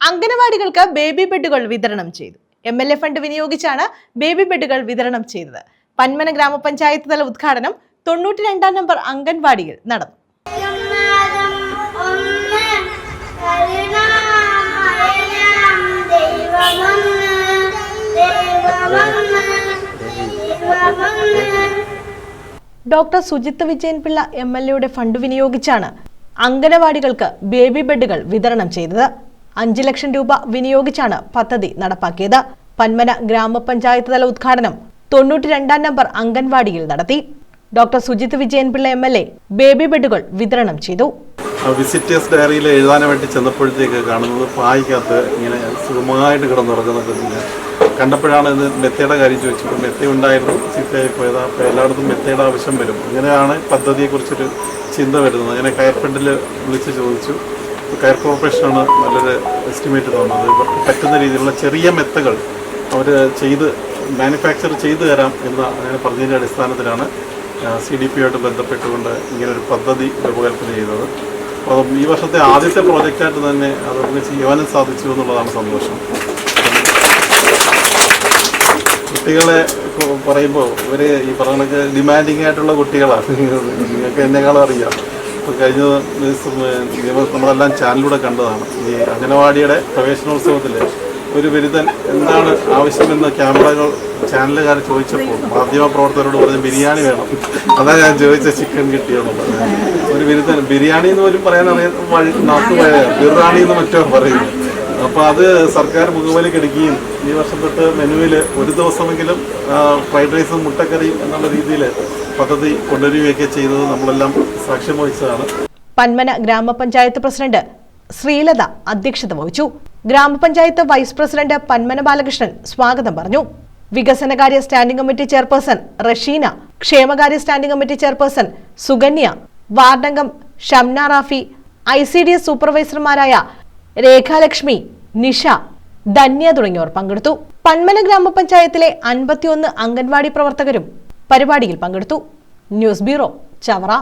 അംഗനവാടികൾക്ക് baby ബെഡുകൾ വിതരണം ചെയ്തു. എം എൽ എ ഫണ്ട് വിനിയോഗിച്ചാണ് ബേബി ബെഡുകൾ വിതരണം ചെയ്തത്. പന്മന ഗ്രാമപഞ്ചായത്ത് തല ഉദ്ഘാടനം തൊണ്ണൂറ്റി രണ്ടാം നമ്പർ അംഗൻവാടിയിൽ നടന്നു. Doctor Sujith Vijayan Pillai M L എയുടെ ഫണ്ട് വിനിയോഗിച്ചാണ് അംഗനവാടികൾക്ക് ബേബി ബെഡുകൾ വിതരണം ചെയ്തത്. അഞ്ച് ലക്ഷം രൂപ വിനിയോഗിച്ചാണ് പദ്ധതി നടപ്പാക്കിയത്. പന്മന ഗ്രാമപഞ്ചായത്ത് തല ഉദ്ഘാടനം തൊണ്ണൂറ്റി രണ്ടാം നമ്പർ അംഗൻവാടിയിൽ നടത്തി. Doctor Sujith Vijayan Pillai M L A baby ബെഡുകൾ വിതരണം ചെയ്തു. വിസിറ്റേഴ്സ് ഡയറിയിൽ എഴുതാൻ വേണ്ടി ചെന്നപ്പോഴത്തേക്ക് കാണുന്നത് പായിക്കകത്ത് ഇങ്ങനെ സുഖമായിട്ട് കിടന്നുറങ്ങുന്ന കുഞ്ഞിനെ കണ്ടപ്പോഴാണ് ഇത് മെത്തയുടെ കാര്യം ചോദിച്ചപ്പോൾ മെത്ത ഉണ്ടായിരുന്നു ചീത്തയായി പോയത് അപ്പോൾ എല്ലായിടത്തും മെത്തയുടെ ആവശ്യം വരും. അങ്ങനെയാണ് പദ്ധതിയെക്കുറിച്ചൊരു ചിന്ത വരുന്നത്. അങ്ങനെ കയർഫണ്ടിൽ വിളിച്ച് ചോദിച്ചു. കയർ കോർപ്പറേഷനാണ് നല്ലൊരു എസ്റ്റിമേറ്റ് തോന്നുന്നത് ഇവർക്ക് പറ്റുന്ന രീതിയിലുള്ള ചെറിയ മെത്തകൾ അവർ ചെയ്ത് മാനുഫാക്ചർ ചെയ്തു തരാം എന്ന് അങ്ങനെ പറഞ്ഞതിന്റെ അടിസ്ഥാനത്തിലാണ് സി ഡി പി ആയിട്ട് ബന്ധപ്പെട്ടുകൊണ്ട് ഇങ്ങനൊരു പദ്ധതി രൂപകൽപ്പന ചെയ്തത്. അപ്പം ഈ വർഷത്തെ ആദ്യത്തെ പ്രോജക്റ്റായിട്ട് തന്നെ അത് അതങ്ങനെ ചെയ്യുവാനും സാധിച്ചു എന്നുള്ളതാണ് സന്തോഷം. കുട്ടികളെ പറയുമ്പോൾ ഇവർ ഈ പറഞ്ഞ ഡിമാൻഡിങ് ആയിട്ടുള്ള കുട്ടികളാണ് നിങ്ങൾക്ക് എന്നെക്കാളും അറിയാം. കഴിഞ്ഞ ദിവസം നമ്മളെല്ലാം ചാനലിലൂടെ കണ്ടതാണ്. ഈ അംഗനവാടിയുടെ പ്രവേശനോത്സവത്തിൽ ഒരു ബിരുദൻ എന്താണ് ആവശ്യമെന്ന് ക്യാമറകൾ ചാനലുകാർ ചോദിച്ചപ്പോൾ മാധ്യമ പ്രവർത്തകരോട് പറഞ്ഞ് ബിരിയാണി വേണം. അതാ ഞാൻ ചോദിച്ച ചിക്കൻ കിട്ടിയെന്നുള്ളത്. ഒരു ബിരുദൻ ബിരിയാണി എന്ന് പോലും പറയാൻ അറിയാം വഴി നാട്ടുപോയ ബിറാണി എന്ന് മറ്റോ പറയും അപ്പോൾ അത് സർക്കാർ മുഖവിലേക്ക് എടുക്കുകയും ഈ വർഷം തൊട്ട് മെനുവിൽ ഒരു ദിവസമെങ്കിലും ഫ്രൈഡ് റൈസും മുട്ടക്കറിയും എന്നുള്ള രീതിയിൽ പദ്ധതി കൊണ്ടുവരികയൊക്കെ ചെയ്തത് നമ്മളെല്ലാം സാക്ഷ്യം വഹിച്ചതാണ്. പന്മന ഗ്രാമപഞ്ചായത്ത് പ്രസിഡന്റ് ശ്രീലത അധ്യക്ഷത വഹിച്ചു. ഗ്രാമപഞ്ചായത്ത് വൈസ് പ്രസിഡന്റ് പന്മന ബാലകൃഷ്ണൻ സ്വാഗതം പറഞ്ഞു. വികസനകാര്യ സ്റ്റാൻഡിംഗ് കമ്മിറ്റി ചെയർപേഴ്സൺ റഷീന ക്ഷേമകാര്യ standing committee chairperson Suganya വാർഡംഗം Shamna Rafi I C D S സൂപ്പർവൈസർമാരായ Rekhalakshmi Nisha Dhanya തുടങ്ങിയവർ പങ്കെടുത്തു. പന്മന ഗ്രാമപഞ്ചായത്തിലെ അൻപത്തിയൊന്ന് അംഗൻവാടി പ്രവർത്തകരും പരിപാടിയിൽ പങ്കെടുത്തു. News bureau Chavara.